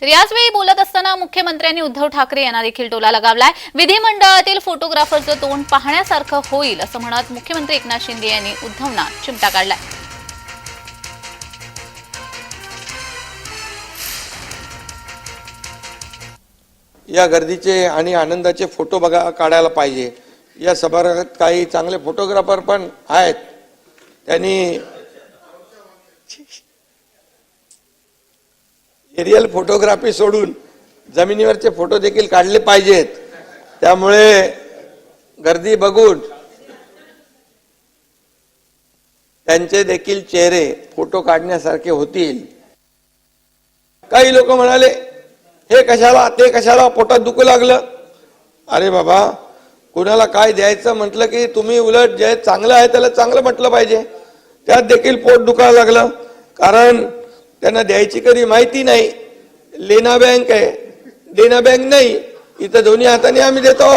तर याचवेळी बोलत असताना मुख्यमंत्र्यांनी उद्धव ठाकरे यांना देखील टोला लगावलाय. विधिमंडळातील फोटोग्राफरचं तोंड पाहण्यासारखं होईल असं म्हणत मुख्यमंत्री एकनाथ शिंदे यांनी उद्धवना चिमटा काढलाय. या गर्दीचे आणि आनंदाचे फोटो बघा काढायला पाहिजे. या सभागृहात काही चांगले फोटोग्राफर पण आहेत. त्यांनी एरियल फोटोग्राफी सोडून जमिनीवरचे फोटो देखील काढले पाहिजेत. त्यामुळे गर्दी बघून त्यांचे देखील चेहरे फोटो काढण्यासारखे होतील. काही लोक म्हणाले हे कशाला ते कशाला पोटात दुखू लागलं? अरे बाबा कुणाला काय द्यायचं? म्हटलं की तुम्ही उलट जे चांगलं आहे त्याला चांगलं म्हटलं पाहिजे. त्यात देखील पोट दुखायला लागलं. कारण त्यांना द्यायची कधी माहिती नाही. लेना बँक आहे. देना बँक नाही. इथं दोन्ही हाताने आम्ही देतो.